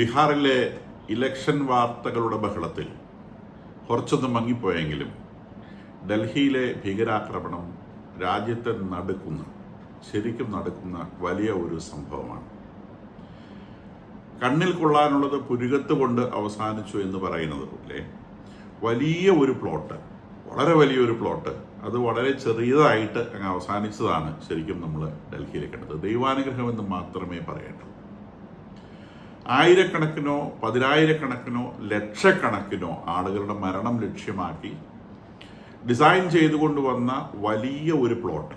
ബീഹാറിലെ ഇലക്ഷൻ വാർത്തകളുടെ ബഹളത്തിൽ കുറച്ചൊന്ന് മങ്ങിപ്പോയെങ്കിലും ഡൽഹിയിലെ ഭീകരാക്രമണം രാജ്യത്തെ നടക്കുന്ന ശരിക്കും നടക്കുന്ന വലിയ ഒരു സംഭവമാണ്. കണ്ണിൽ കൊള്ളാനുള്ളത് പുരുകത്ത് കൊണ്ട് അവസാനിച്ചു എന്ന് പറയുന്നത് പോലെ വലിയ ഒരു പ്ലോട്ട് വളരെ വലിയൊരു പ്ലോട്ട് അത് വളരെ ചെറിയതായിട്ട് അങ്ങ് അവസാനിച്ചതാണ് ശരിക്കും നമ്മൾ ഡൽഹിയിലേക്ക് കണ്ടത്. ദൈവാനുഗ്രഹം എന്ന് മാത്രമേ പറയേണ്ടൂ. ആയിരക്കണക്കിനോ പതിനായിരക്കണക്കിനോ ലക്ഷക്കണക്കിനോ ആളുകളുടെ മരണം ലക്ഷ്യമാക്കി ഡിസൈൻ ചെയ്തുകൊണ്ട് വന്ന വലിയ ഒരു പ്ലോട്ട്.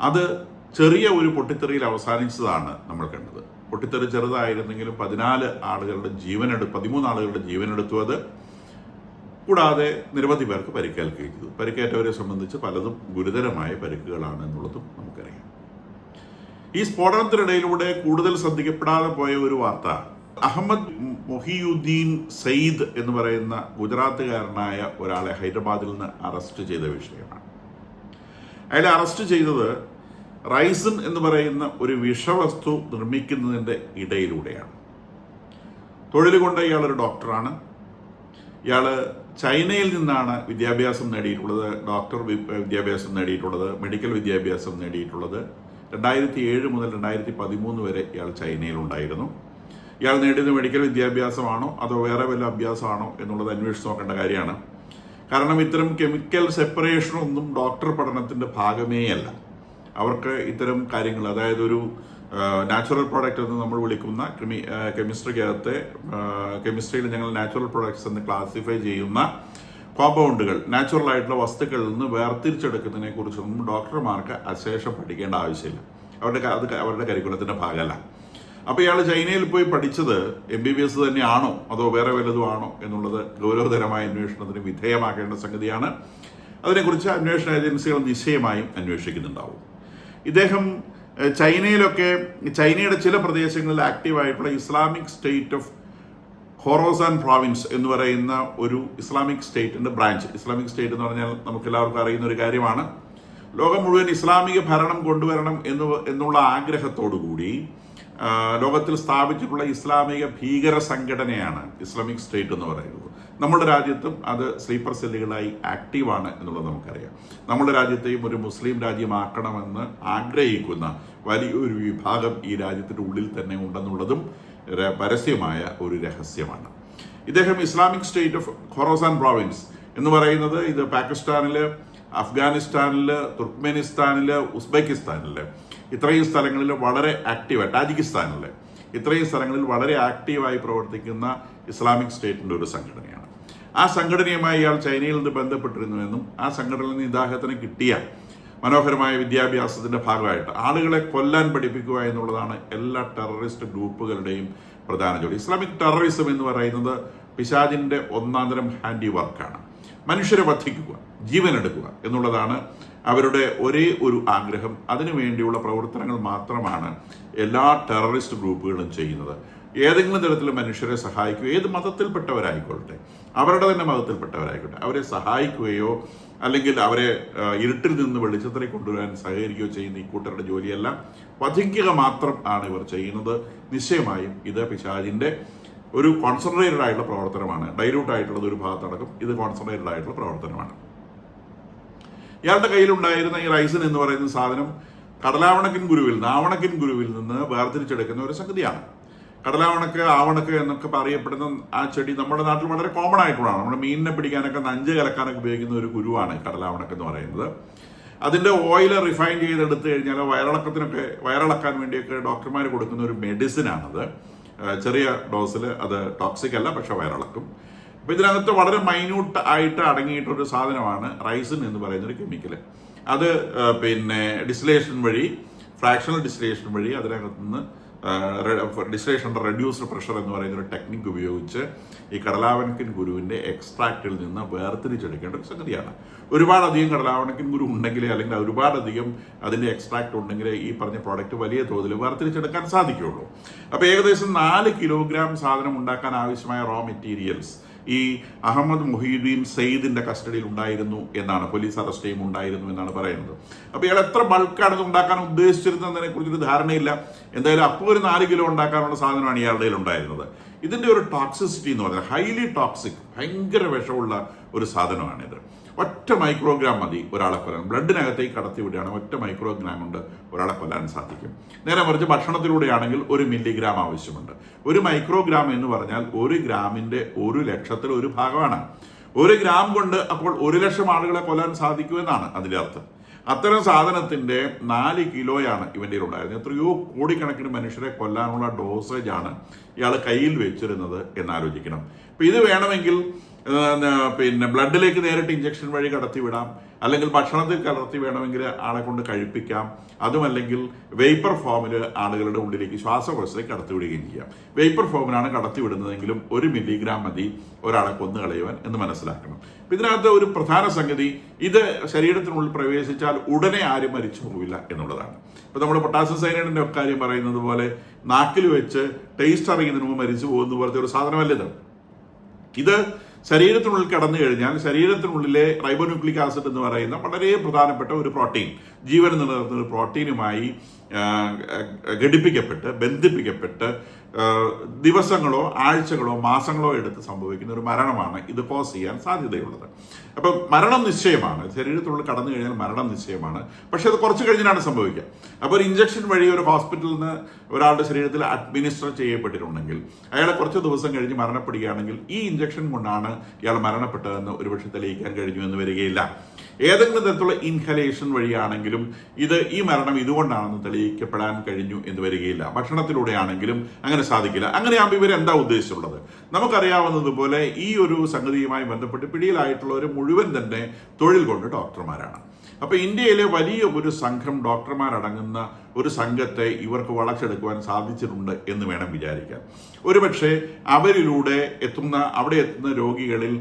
അത് ചെറിയ ഒരു പൊട്ടിത്തെറിയിൽ അവസാനിച്ചതാണ് നമ്മൾ കണ്ടത്. പൊട്ടിത്തെറി ചെറുതായിരുന്നെങ്കിലും പതിനാല് ആളുകളുടെ ജീവനെടു പതിമൂന്ന് ആളുകളുടെ ജീവനെടുത്തു അത്. കൂടാതെ നിരവധി പേർക്ക് പരിക്കേൽക്കുകയും ചെയ്തു. പരിക്കേറ്റവരെ സംബന്ധിച്ച് പലതും ഗുരുതരമായ പരിക്കുകളാണ് എന്നുള്ളതും നമുക്കറിയാം. ഈ സ്ഫോടനത്തിനിടയിലൂടെ കൂടുതൽ ശ്രദ്ധിക്കപ്പെടാതെ പോയ ഒരു വാർത്ത. അഹമ്മദ് മൊഹിയുദ്ദീൻ സയ്യിദ് എന്ന് പറയുന്ന ഗുജറാത്തുകാരനായ ഒരാളെ ഹൈദരാബാദിൽ നിന്ന് അറസ്റ്റ് ചെയ്ത വിഷയമാണ്. അയാളെ അറസ്റ്റ് ചെയ്തത് റൈസൻ എന്ന് പറയുന്ന ഒരു വിഷവസ്തു നിർമ്മിക്കുന്നതിന്റെ ഇടയിലൂടെയാണ്. തൊഴിൽ കൊണ്ട് ഇയാൾ ഒരു ഡോക്ടറാണ്. ഇയാൾ ചൈനയിൽ നിന്നാണ് വിദ്യാഭ്യാസം നേടിയിട്ടുള്ളത് ഡോക്ടർ വിദ്യാഭ്യാസം നേടിയിട്ടുള്ളത് മെഡിക്കൽ വിദ്യാഭ്യാസം നേടിയിട്ടുള്ളത്. രണ്ടായിരത്തി ഏഴ് മുതൽ രണ്ടായിരത്തി പതിമൂന്ന് വരെ ഇയാൾ ചൈനയിലുണ്ടായിരുന്നു ഇയാൾ നേടിയത് മെഡിക്കൽ വിദ്യാഭ്യാസമാണോ അതോ വേറെ വല്ല അഭ്യാസമാണോ എന്നുള്ളത് അന്വേഷിച്ച് നോക്കേണ്ട കാര്യമാണ്. കാരണം ഇത്തരം കെമിക്കൽ സെപ്പറേഷനൊന്നും ഡോക്ടർ പഠനത്തിന്റെ ഭാഗമേ അല്ല. അവർക്ക് ഇത്തരം കാര്യങ്ങൾ അതായത് ഒരു നാച്ചുറൽ പ്രോഡക്റ്റ് എന്ന് നമ്മൾ വിളിക്കുന്ന കെമി കെമിസ്ട്രിക്കകത്തെ കെമിസ്ട്രിയിൽ ഞങ്ങൾ നാച്ചുറൽ പ്രോഡക്ട്സ് എന്ന് ക്ലാസിഫൈ ചെയ്യുന്ന കോമ്പൗണ്ടുകൾ നാച്ചുറൽ ആയിട്ടുള്ള വസ്തുക്കളിൽ നിന്ന് വേർതിരിച്ചെടുക്കുന്നതിനെ കുറിച്ചൊന്നും ഡോക്ടർമാർക്ക് അശേഷം പഠിക്കേണ്ട ആവശ്യമില്ല. അവരുടെ അത് അവരുടെ കരിക്കുലത്തിന്റെ ഭാഗമല്ല. അപ്പോൾ ഇയാൾ ചൈനയിൽ പോയി പഠിച്ചത് എം ബി ബി എസ് തന്നെയാണോ? അതോ വേറെ വല്ലതും ആണോ? എന്നുള്ളത് ഗൗരവതരമായ അന്വേഷണത്തിന് വിധേയമാക്കേണ്ട സംഗതിയാണ്. അതിനെക്കുറിച്ച് അന്വേഷണ ഏജൻസികൾ നിശ്ചയമായും അന്വേഷിക്കുന്നുണ്ടാവും. ഇദ്ദേഹം ചൈനയിലൊക്കെ ചൈനയുടെ ചില പ്രദേശങ്ങളിൽ ആക്റ്റീവായിട്ടുള്ള Islamic State of Khorasan province എന്ന് പറയുന്ന ഒരു ഇസ്ലാമിക് സ്റ്റേറ്റിന്റെ ബ്രാഞ്ച് ഇസ്ലാമിക് സ്റ്റേറ്റ് എന്ന് പറഞ്ഞാൽ നമുക്ക് എല്ലാവർക്കും അറിയുന്ന ഒരു കാര്യമാണ്. ലോകം മുഴുവൻ ഇസ്ലാമിക ഭരണം കൊണ്ടുവരണം എന്ന് എന്നുള്ള ആഗ്രഹത്തോടു കൂടി ലോകത്തിൽ സ്ഥാപിച്ചിട്ടുള്ള ഇസ്ലാമിക ഭീകര സംഘടനയാണ് ഇസ്ലാമിക് സ്റ്റേറ്റ് എന്ന് പറയുന്നത്. നമ്മുടെ രാജ്യത്തും അത് സ്ലീപ്പർ സെല്ലുകളായി ആക്റ്റീവാണ് എന്നുള്ളത് നമുക്കറിയാം. നമ്മുടെ രാജ്യത്തെയും ഒരു മുസ്ലിം രാജ്യമാക്കണമെന്ന് ആഗ്രഹിക്കുന്ന വലിയൊരു വിഭാഗം ഈ രാജ്യത്തിന്റെ ഉള്ളിൽ തന്നെ ഉണ്ടെന്നുള്ളതും പരസ്യമായ ഒരു രഹസ്യമാണ്. ഇദ്ദേഹം Islamic State of Khorasan province എന്ന് പറയുന്നത് ഇത് പാകിസ്ഥാനിൽ അഫ്ഗാനിസ്ഥാനിൽ തുർക്ക്മെനിസ്ഥാനിൽ ഉസ്ബെക്കിസ്ഥാനിൽ. ഇത്രയും സ്ഥലങ്ങളിൽ വളരെ ആക്റ്റീവ് താജിക്കിസ്ഥാനിൽ. ഇത്രയും സ്ഥലങ്ങളിൽ വളരെ ആക്റ്റീവായി പ്രവർത്തിക്കുന്ന ഇസ്ലാമിക് സ്റ്റേറ്റിന്റെ ഒരു സംഘടനയാണ്. ആ സംഘടനയുമായി ഇയാൾ ചൈനയിൽ നിന്ന് ബന്ധപ്പെട്ടിരുന്നുവെന്നും ആ സംഘടനയിൽ നിന്ന് ഇദ്ദേഹത്തിന് കിട്ടിയ മനോഹരമായ വിദ്യാഭ്യാസത്തിന്റെ ഭാഗമായിട്ട് ആളുകളെ കൊല്ലാൻ പഠിപ്പിക്കുക എന്നുള്ളതാണ് എല്ലാ ടെററിസ്റ്റ് ഗ്രൂപ്പുകളുടെയും പ്രധാന ജോലി. ഇസ്ലാമിക് ടെററിസം എന്ന് പറയുന്നത് പിശാജിന്റെ ഒന്നാം തരം ഹാൻഡി വർക്കാണ് മനുഷ്യരെ വധിക്കുക ജീവനെടുക്കുക എന്നുള്ളതാണ് അവരുടെ ഒരേ ഒരു ആഗ്രഹം. അതിനു വേണ്ടിയുള്ള പ്രവർത്തനങ്ങൾ മാത്രമാണ് എല്ലാ ടെററിസ്റ്റ് ഗ്രൂപ്പുകളും ചെയ്യുന്നത്. ഏതെങ്കിലും തരത്തിൽ മനുഷ്യരെ സഹായിക്കുക ഏത് മതത്തിൽപ്പെട്ടവരായിക്കോട്ടെ അവരുടെ തന്നെ മതത്തിൽപ്പെട്ടവരായിക്കോട്ടെ അവരെ സഹായിക്കുകയോ അല്ലെങ്കിൽ അവരെ ഇരുട്ടിൽ നിന്ന് വെളിച്ചത്തിലേക്ക് കൊണ്ടുവരാൻ സഹകരിക്കുകയോ ചെയ്യുന്ന ഈ കൂട്ടരുടെ ജോലിയല്ല വധിക്കുക മാത്രം ആണ് ഇവർ ചെയ്യുന്നത്. നിശ്ചയമായും ഇത് പിശാജിന്റെ ഒരു കോൺസെൻട്രേറ്റഡ് ആയിട്ടുള്ള പ്രവർത്തനമാണ്. ഡൈലൂട്ട് ആയിട്ടുള്ളത് ഒരു ഭാഗത്ത് നടക്കും ഇത് കോൺസെൻട്രേറ്റഡ് ആയിട്ടുള്ള പ്രവർത്തനമാണ്. ഇയാളുടെ കയ്യിലുണ്ടായിരുന്ന ഈ റൈസൻ എന്ന് പറയുന്ന സാധനം കടലാവണക്കിൻ ഗുരുവിൽ നാവണക്കിൻ ഗുരുവിൽ നിന്ന് വേർതിരിച്ചെടുക്കുന്ന ഒരു സംഗതിയാണ്. കടലാവണക്ക് ആവണക്ക് എന്നൊക്കെ അറിയപ്പെടുന്ന ആ ചെടി നമ്മുടെ നാട്ടിൽ വളരെ കോമൺ ആയിട്ടുള്ളതാണ്. നമ്മുടെ മീനിനെ പിടിക്കാനൊക്കെ നഞ്ച് കലക്കാനൊക്കെ ഉപയോഗിക്കുന്ന ഒരു കുരുവാണ് കടലാവണക്ക് എന്ന് പറയുന്നത്. അതിന്റെ ഓയിൽ റിഫൈൻ ചെയ്തെടുത്തു കഴിഞ്ഞാൽ വയറിളക്കത്തിനൊക്കെ വയറിളക്കാൻ വേണ്ടിയൊക്കെ ഡോക്ടർമാർ കൊടുക്കുന്ന ഒരു മെഡിസിൻ ആണത്. ചെറിയ ഡോസിൽ അത് ടോക്സിക് അല്ല പക്ഷെ വയറിളക്കും. അപ്പൊ ഇതിനകത്ത് വളരെ മൈന്യൂട്ട് ആയിട്ട് അടങ്ങിയിട്ടൊരു സാധനമാണ് റൈസിൻ എന്ന് പറയുന്ന ഒരു കെമിക്കൽ അത് പിന്നെ ഡിസ്ലേഷൻ വഴി ഫ്രാക്ഷണൽ ഡിസ്ലേഷൻ വഴി അതിനകത്ത് ഡിസ്ലേഷൻ അണ്ടർ റെഡ്യൂസ്ഡ് പ്രഷർ എന്ന് പറയുന്ന ഒരു ടെക്നിക്ക് ഉപയോഗിച്ച് ഈ കടലാവണക്കിൻ ഗുരുവിന്റെ എക്സ്ട്രാക്റ്റിൽ നിന്ന് വേർതിരിച്ചെടുക്കേണ്ട ഒരു സംഗതിയാണ്. ഒരുപാടധികം കടലാവണക്കിൻ ഗുരു ഉണ്ടെങ്കിലേ അല്ലെങ്കിൽ ഒരുപാടധികം അതിന്റെ എക്സ്ട്രാക്ട് ഉണ്ടെങ്കിലേ ഈ പറഞ്ഞ പ്രോഡക്റ്റ് വലിയ തോതിൽ വേർതിരിച്ചെടുക്കാൻ സാധിക്കുകയുള്ളൂ. അപ്പോൾ ഏകദേശം നാല് കിലോഗ്രാം സാധനം ഉണ്ടാക്കാൻ ആവശ്യമായ റോ മെറ്റീരിയൽസ് ഈ അഹമ്മദ് മൊഹീദ്ദീൻ സെയ്ദിന്റെ കസ്റ്റഡിയിൽ ഉണ്ടായിരുന്നു എന്നാണ് പോലീസ് അറസ്റ്റ് ചെയ്യും ഉണ്ടായിരുന്നു എന്നാണ് പറയുന്നത്. അപ്പോൾ ഇയാൾ എത്ര ബൾക്കാണ് ഇത് ഉണ്ടാക്കാൻ ഉദ്ദേശിച്ചിരുന്നതിനെ കുറിച്ചൊരു ധാരണയില്ല. എന്തായാലും അപ്പോൾ ഒരു നാല് കിലോ ഉണ്ടാക്കാനുള്ള സാധനമാണ് ഇയാളുടെ ഉണ്ടായിരുന്നത്. ഇതിന്റെ ഒരു ടോക്സിസിറ്റി എന്ന് പറയുന്നത് ഹൈലി ടോക്സിക് ഭയങ്കര വിഷമുള്ള ഒരു സാധനമാണിത്. ഒറ്റ മൈക്രോഗ്രാം മതി ഒരാളെ കൊല്ലാൻ. ബ്ലഡിനകത്തേക്ക് കടത്തി വിടുകയാണ് ഒറ്റ മൈക്രോഗ്രാം കൊണ്ട് ഒരാളെ കൊല്ലാൻ സാധിക്കും. നേരെ മറിച്ച് ഭക്ഷണത്തിലൂടെയാണെങ്കിൽ ഒരു മില്ലിഗ്രാം ആവശ്യമുണ്ട്. ഒരു മൈക്രോഗ്രാം എന്ന് പറഞ്ഞാൽ ഒരു ഗ്രാമിന്റെ ഒരു ലക്ഷത്തിൽ ഒരു ഭാഗമാണ്. ഒരു ഗ്രാം കൊണ്ട് അപ്പോൾ ഒരു ലക്ഷം ആളുകളെ കൊല്ലാൻ സാധിക്കുമെന്നാണ് അതിന്റെ അർത്ഥം. അത്തരം സാധനത്തിന്റെ നാല് കിലോയാണ് ഇവന്റെ ഉണ്ടായിരുന്നത് എത്രയോ കോടിക്കണക്കിന് മനുഷ്യരെ കൊല്ലാനുള്ള ഡോസേജ് ആണ് ഇയാൾ കയ്യിൽ വെച്ചിരുന്നത് എന്നാലോചിക്കണം ഇപ്പൊ ഇത് വേണമെങ്കിൽ പിന്നെ ബ്ലഡിലേക്ക് നേരിട്ട് ഇഞ്ചക്ഷൻ വഴി കടത്തിവിടാം. അല്ലെങ്കിൽ ഭക്ഷണത്തിൽ കലർത്തി വേണമെങ്കിൽ ആളെ കൊണ്ട് കഴിപ്പിക്കാം. അതുമല്ലെങ്കിൽ വേപ്പർ ഫോമിൽ ആളുകളുടെ ഉള്ളിലേക്ക് ശ്വാസകോശത്തേക്ക് കടത്തിവിടുകയും ചെയ്യാം. വേപ്പർ ഫോമിലാണ് കടത്തിവിടുന്നതെങ്കിലും ഒരു മില്ലിഗ്രാം മതി. ഒരാളെ കൊന്നു കളയുവാൻ എന്ന് മനസ്സിലാക്കണം. ഇതിനകത്ത് ഒരു പ്രധാന സംഗതി ഇത് ശരീരത്തിനുള്ളിൽ പ്രവേശിച്ചാൽ ഉടനെ ആരും മരിച്ചു പോവില്ല എന്നുള്ളതാണ്. ഇപ്പം നമ്മൾ പൊട്ടാസ്യം സൈനൈഡിന്റെ കാര്യം പറയുന്നത് പോലെ നാക്കിൽ വെച്ച് ടേസ്റ്റ് അറിയുന്നതിന് മുമ്പ് മരിച്ചു പോകുന്ന പോലത്തെ ഒരു സാധനമല്ല ഇത് ശരീരത്തിനുള്ളിൽ കടന്നു കഴിഞ്ഞാൽ ശരീരത്തിനുള്ളിലെ റൈബോന്യൂക്ലിക് ആസിഡ് എന്ന് പറയുന്ന വളരെ പ്രധാനപ്പെട്ട ഒരു പ്രോട്ടീൻ ജീവൻ നിലനിർത്തുന്ന ഒരു പ്രോട്ടീനുമായി ഘടിപ്പിക്കപ്പെട്ട് ബന്ധിപ്പിക്കപ്പെട്ട് ദിവസങ്ങളോ ആഴ്ചകളോ മാസങ്ങളോ എടുത്ത് സംഭവിക്കുന്ന ഒരു മരണമാണ് ഇത് കോസ് ചെയ്യാൻ സാധ്യതയുള്ളത്. അപ്പം മരണം നിശ്ചയമാണ്. ശരീരത്തിനുള്ളിൽ കടന്നു കഴിഞ്ഞാൽ മരണം നിശ്ചയമാണ്. പക്ഷെ അത് കുറച്ച് കഴിഞ്ഞാണ് സംഭവിക്കുക. അപ്പോൾ ഒരു ഇഞ്ചക്ഷൻ വഴി ഒരു ഹോസ്പിറ്റലിൽ നിന്ന് ഒരാളുടെ ശരീരത്തിൽ അഡ്മിനിസ്റ്റർ ചെയ്യപ്പെട്ടിട്ടുണ്ടെങ്കിൽ അയാളെ കുറച്ച് ദിവസം കഴിഞ്ഞ് മരണപ്പെടുകയാണെങ്കിൽ ഈ ഇഞ്ചക്ഷൻ കൊണ്ടാണ് ഇയാൾ മരണപ്പെട്ടതെന്ന് ഒരുപക്ഷെ തെളിയിക്കാൻ കഴിഞ്ഞു എന്ന് വരികയില്ല. ഏതെങ്കിലും തരത്തിലുള്ള ഇൻഹലേഷൻ വഴിയാണെങ്കിലും ഇത് ഈ മരണം ഇതുകൊണ്ടാണെന്ന് തെളിയിക്കപ്പെടാൻ കഴിഞ്ഞു എന്ന് വരികയില്ല. ഭക്ഷണത്തിലൂടെയാണെങ്കിലും അങ്ങനെ സാധിക്കില്ല. അങ്ങനെയാകുമ്പോൾ ഇവർ എന്താ ഉദ്ദേശിച്ചുള്ളത്? നമുക്കറിയാവുന്നതുപോലെ ഈ ഒരു സംഗതിയുമായി ബന്ധപ്പെട്ട് പിടിയിലായിട്ടുള്ളവർ മുഴുവൻ തന്നെ തൊഴിൽ കൊണ്ട് ഡോക്ടർമാരാണ്. അപ്പോൾ ഇന്ത്യയിലെ വലിയ ഒരു സംഘം ഡോക്ടർമാരടങ്ങുന്ന ഒരു സംഘത്തെ ഇവർക്ക് വളച്ചെടുക്കുവാൻ സാധിച്ചിട്ടുണ്ട് എന്ന് വേണം വിചാരിക്കാൻ. ഒരുപക്ഷെ അവരിലൂടെ എത്തുന്ന അവിടെ എത്തുന്ന രോഗികളിൽ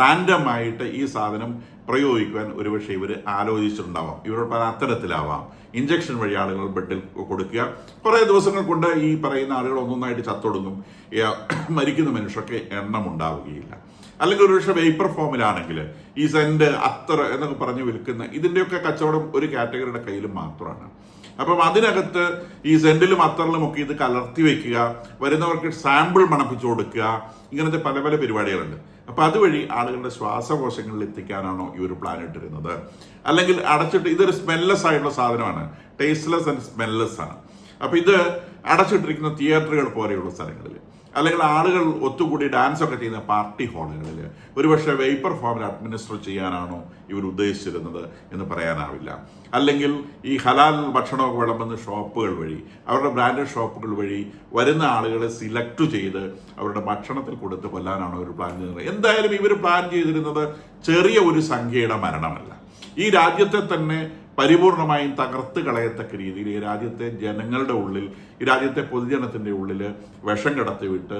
റാൻഡമായിട്ട് ഈ സാധനം പ്രയോഗിക്കുവാൻ ഒരുപക്ഷെ ഇവർ ആലോചിച്ചിട്ടുണ്ടാവാം. ഇവരുടെ പല അത്തരത്തിലാവാം. ഇഞ്ചക്ഷൻ വഴി ആളുകൾ ബെഡിൽ കൊടുക്കുക. കുറേ ദിവസങ്ങൾ കൊണ്ട് ഈ പറയുന്ന ആളുകൾ ഒന്നൊന്നായിട്ട് ചത്തൊടുങ്ങും. മരിക്കുന്ന മനുഷ്യർക്ക് എണ്ണം ഉണ്ടാവുകയില്ല അല്ലെങ്കിൽ ഒരുപക്ഷെ വേപ്പർ ഫോമിലാണെങ്കിൽ ഈ സെന്റ് അത്തർ എന്നൊക്കെ പറഞ്ഞ് വിൽക്കുന്ന ഇതിന്റെയൊക്കെ കച്ചവടം ഒരു കാറ്റഗറിയുടെ കയ്യിൽ മാത്രമാണ്. അപ്പം അതിനകത്ത് ഈ സെന്റിലും അത്തറിലും ഒക്കെ ഇത് കലർത്തി വെക്കുക വരുന്നവർക്ക് സാമ്പിൾ മണപ്പിച്ചു കൊടുക്കുക ഇങ്ങനത്തെ പല പല പരിപാടികളുണ്ട്. അപ്പൊ അതുവഴി ആളുകളുടെ ശ്വാസകോശങ്ങളിൽ എത്തിക്കാനാണോ ഈ ഒരു പ്ലാൻ ഇട്ടിരുന്നത്. അല്ലെങ്കിൽ അടച്ചിട്ട് ഇതൊരു സ്മെല്ലസ് ആയിട്ടുള്ള സാധനമാണ്. ടേസ്റ്റ്ലെസ് ആൻഡ് സ്മെല്ലെസ് ആണ്. അപ്പൊ ഇത് അടച്ചിട്ടിരിക്കുന്ന തിയേറ്ററുകൾ പോലെയുള്ള സ്ഥലങ്ങളിൽ. അല്ലെങ്കിൽ ആളുകൾ ഒത്തുകൂടി ഡാൻസ് ഒക്കെ ചെയ്യുന്ന പാർട്ടി ഹാളുകളിൽ ഒരുപക്ഷെ വേപ്പർ ഫോമിൽ അഡ്മിനിസ്റ്റർ ചെയ്യാനാണോ ഇവർ ഉദ്ദേശിച്ചിരുന്നത് എന്ന് പറയാനാവില്ല. അല്ലെങ്കിൽ ഈ ഹലാൽ ഭക്ഷണമൊക്കെ വിളമ്പുന്ന ഷോപ്പുകൾ വഴി അവരുടെ ബ്രാൻഡഡ് ഷോപ്പുകൾ വഴി വരുന്ന ആളുകളെ സിലക്ട് ചെയ്ത് അവരുടെ ഭക്ഷണത്തിൽ കൊടുത്ത് കൊല്ലാനാണോ ഇവർ പ്ലാൻ ചെയ്യുന്നത് എന്തായാലും ഇവർ പ്ലാൻ ചെയ്തിരുന്നത് ചെറിയ ഒരു സംഖ്യയുടെ മരണമല്ല. ഈ രാജ്യത്തെ തന്നെ പരിപൂർണമായും തകർത്ത് കളയത്തക്ക രീതിയിൽ ഈ രാജ്യത്തെ ജനങ്ങളുടെ ഉള്ളിൽ ഈ രാജ്യത്തെ പൊതുജനത്തിന്റെ ഉള്ളിൽ വിഷം കടത്തിവിട്ട്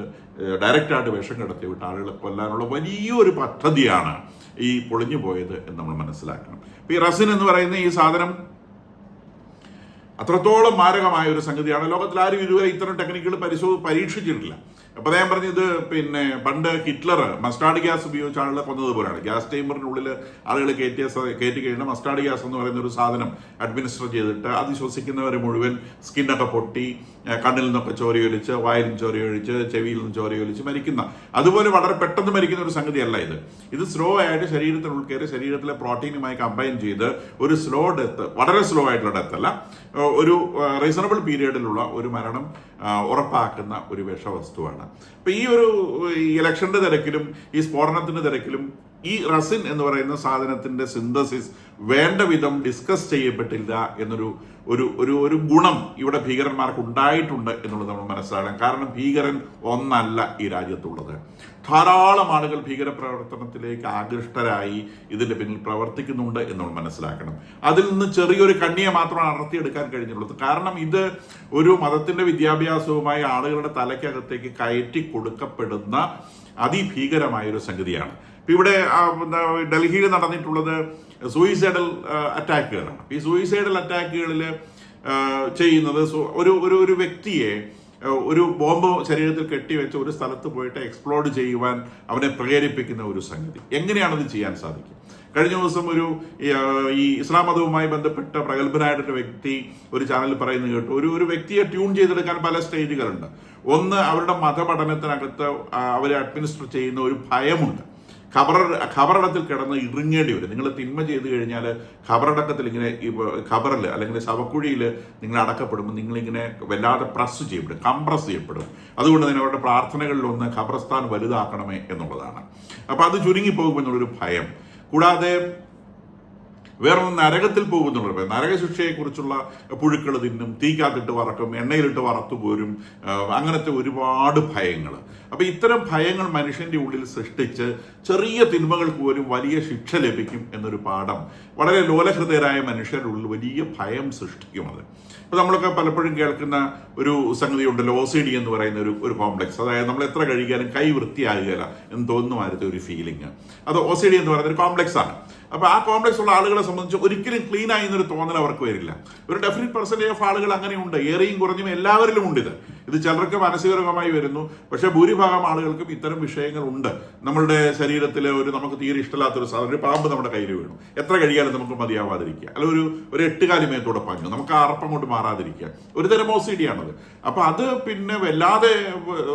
ഡയറക്റ്റായിട്ട് വിഷം കടത്തിവിട്ട് ആളുകളെ കൊല്ലാനുള്ള വലിയൊരു പദ്ധതിയാണ് ഈ പൊളിഞ്ഞു പോയത് എന്ന് നമ്മൾ മനസ്സിലാക്കണം. ഈ റസിൻ എന്ന് പറയുന്ന ഈ സാധനം അത്രത്തോളം മാരകമായ ഒരു സംഗതിയാണ്. ലോകത്തിൽ ആരും ഇതുവരെ ഇത്തരം ടെക്നിക്കുകൾ പരിശോ പരീക്ഷിച്ചിട്ടില്ല. അപ്പൊ അദ്ദേഹം പറഞ്ഞു ഇത് പിന്നെ പണ്ട് ഹിറ്റ്ലർ മസ്റ്റാർഡ് ഗ്യാസ് ഉപയോഗിച്ച ആളുകളെ കൊന്നതുപോലെയാണ് ഗ്യാസ് ചേമ്പറിനുള്ളിൽ ആളുകൾ കയറ്റിയ കയറ്റി കഴിഞ്ഞാൽ മസ്റ്റാർഡ് ഗ്യാസ് എന്ന് പറയുന്ന ഒരു സാധനം അഡ്മിനിസ്റ്റർ ചെയ്തിട്ട് അത് ശ്വസിക്കുന്നവർ മുഴുവൻ സ്കിന്നൊക്കെ പൊട്ടി കണ്ണിൽ നിന്നൊക്കെ ചോരയൊലിച്ച് വായിൽ നിന്ന് ഒഴിച്ച് ചെവിയിൽ നിന്ന് ചോരയൊലിച്ച് മരിക്കുന്ന. അതുപോലെ വളരെ പെട്ടെന്ന് മരിക്കുന്ന ഒരു സംഗതിയല്ല ഇത്. ഇത് സ്ലോ ആയിട്ട് ശരീരത്തിനുൾക്കേറി ശരീരത്തിലെ പ്രോട്ടീനുമായി കമ്പൈൻ ചെയ്ത് ഒരു സ്ലോ ഡെത്ത് വളരെ സ്ലോ ആയിട്ടുള്ള ഡെത്ത് അല്ല ഒരു റീസണബിൾ പീരീഡിലുള്ള ഒരു മരണം ഉറപ്പാക്കുന്ന ഒരു വിഷവസ്തുവാണ്. അപ്പൊ ഈ ഒരു ഇലക്ഷന്റെ തിരക്കിലും ഈ സ്ഫോടനത്തിന്റെ തിരക്കിലും ഈ റസിൻ എന്ന് പറയുന്ന സാധനത്തിന്റെ സിന്തസിസ് വേണ്ട വിധം ഡിസ്കസ് ചെയ്യപ്പെട്ടില്ല എന്നൊരു ഒരു ഒരു ഒരു ഗുണം ഇവിടെ ഭീകരന്മാർക്ക് ഉണ്ടായിട്ടുണ്ട് എന്നുള്ളത് നമ്മൾ മനസ്സിലാക്കണം. കാരണം ഭീകരൻ ഒന്നല്ല ഈ രാജ്യത്തുള്ളത്. ധാരാളം ആളുകൾ ഭീകരപ്രവർത്തനത്തിലേക്ക് ആകൃഷ്ടരായി ഇതിന്റെ പിന്നിൽ പ്രവർത്തിക്കുന്നുണ്ട് എന്ന് നമ്മൾ മനസ്സിലാക്കണം. അതിൽ നിന്ന് ചെറിയൊരു കണ്ണിയെ മാത്രമാണ് അടർത്തിയെടുക്കാൻ കഴിഞ്ഞുള്ളത് കാരണം ഇത് ഒരു മതത്തിന്റെ വിദ്യാഭ്യാസവുമായി ആളുകളുടെ തലയ്ക്കകത്തേക്ക് കയറ്റി കൊടുക്കപ്പെടുന്ന അതിഭീകരമായ ഒരു സംഗതിയാണ്. ഇവിടെ ഡൽഹിയിൽ നടന്നിട്ടുള്ളത് സൂയിസൈഡൽ അറ്റാക്കുകളാണ് ഈ സൂയിസൈഡൽ അറ്റാക്കുകളിൽ ചെയ്യുന്നത് ഒരു ഒരു ഒരു വ്യക്തിയെ ഒരു ബോംബ് ശരീരത്തിൽ കെട്ടിവെച്ച് ഒരു സ്ഥലത്ത് പോയിട്ട് എക്സ്പ്ലോഡ് ചെയ്യുവാൻ അവനെ പ്രേരിപ്പിക്കുന്ന ഒരു സംഗതി. എങ്ങനെയാണത് ചെയ്യാൻ സാധിക്കും? കഴിഞ്ഞ ദിവസം ഒരു ഈ, ഇസ്ലാം മതവുമായി ബന്ധപ്പെട്ട പ്രഗത്ഭനായിട്ടൊരു വ്യക്തി ഒരു ചാനലിൽ പറയുന്നത് കേട്ടു. ഒരു ഒരു വ്യക്തിയെ ട്യൂൺ ചെയ്തെടുക്കാൻ പല സ്റ്റേജുകളുണ്ട് ഒന്ന് അവരുടെ മതപഠനത്തിനകത്ത് അവരെ അഡ്മിനിസ്റ്റർ ചെയ്യുന്ന ഒരു ഭയമുണ്ട്. ഖബറ ഖബറടത്തിൽ കിടന്ന് ഇറുങ്ങേണ്ടി വരും. നിങ്ങൾ തിന്മ ചെയ്തു കഴിഞ്ഞാൽ ഖബറടക്കത്തിൽ ഇങ്ങനെ ഖബറിൽ അല്ലെങ്കിൽ ശവക്കുഴിയിൽ നിങ്ങൾ അടക്കപ്പെടുമ്പോൾ നിങ്ങളിങ്ങനെ വല്ലാതെ പ്രസ് ചെയ്യപ്പെടും കംപ്രസ് ചെയ്യപ്പെടും. അതുകൊണ്ട് തന്നെ അവരുടെ പ്രാർത്ഥനകളിലൊന്ന് ഖബർസ്ഥാൻ വലുതാക്കണമേ എന്നുള്ളതാണ്. അപ്പോൾ അത് ചുരുങ്ങി പോകുമെന്നുള്ളൊരു ഭയം. കൂടാതെ വേറൊന്ന് നരകത്തിൽ പോകുന്നുണ്ട് നരകശിക്ഷയെക്കുറിച്ചുള്ള പുഴുക്കൾ തിന്നും തീക്കാത്തിട്ട് വറക്കും എണ്ണയിലിട്ട് വറുത്തു പോരും അങ്ങനത്തെ ഒരുപാട് ഭയങ്ങൾ. അപ്പൊ ഇത്തരം ഭയങ്ങൾ മനുഷ്യന്റെ ഉള്ളിൽ സൃഷ്ടിച്ച് ചെറിയ തിന്മകൾക്ക് പോലും വലിയ ശിക്ഷ ലഭിക്കും എന്നൊരു പാഠം വളരെ ലോലഹൃദയരായ മനുഷ്യരുടെ ഉള്ളിൽ വലിയ ഭയം സൃഷ്ടിക്കും അത്. ഇപ്പൊ നമ്മളൊക്കെ പലപ്പോഴും കേൾക്കുന്ന ഒരു സംഗതി ഉണ്ടല്ലോ ഒ സി ഡി എന്ന് പറയുന്ന ഒരു ഒരു കോംപ്ലക്സ് അതായത് നമ്മൾ എത്ര കഴിക്കാനും കൈ വൃത്തിയാകുകയില്ല എന്ന് തോന്നുന്ന മാതിരത്തെ ഒരു ഫീലിംഗ് അത് ഒ സി ഡി എന്ന് പറയുന്ന ഒരു കോംപ്ലക്സ് ആണ്. അപ്പോൾ ആ കോംപ്ലക്സ് ഉള്ള ആളുകളെ സംബന്ധിച്ച് ഒരിക്കലും ക്ലീൻ ആയി എന്നൊരു തോന്നൽ അവർക്ക് വരില്ല. ഒരു ഡെഫിനറ്റ് പെർസെന്റേജ് ഓഫ് ആളുകൾ അങ്ങനെയുണ്ട്. ഏറെയും കുറഞ്ഞും എല്ലാവരിലും ഉണ്ട് ഇത്. ഇത് ചിലർക്ക് മാനസികരോഗമായി വരുന്നു. പക്ഷേ ഭൂരിഭാഗം ആളുകൾക്കും ഇത്തരം വിഷയങ്ങൾ ഉണ്ട്. നമ്മളുടെ ശരീരത്തിലെ ഒരു നമുക്ക് തീരെ ഇഷ്ടമില്ലാത്തൊരു സാധനം ഒരു പാമ്പ് നമ്മുടെ കയ്യിൽ വീണു. എത്ര കഴിയാലും നമുക്ക് മതിയാവാതിരിക്കുക. അല്ല ഒരു ഒരു എട്ടുകാലി മേത്തോടെ പഞ്ഞു. നമുക്ക് ആ അർപ്പം കൊണ്ട് മാറാതിരിക്കുക. ഒരു തരം ഒ സി ഡി ആണത്. അപ്പൊ അത് പിന്നെ വല്ലാതെ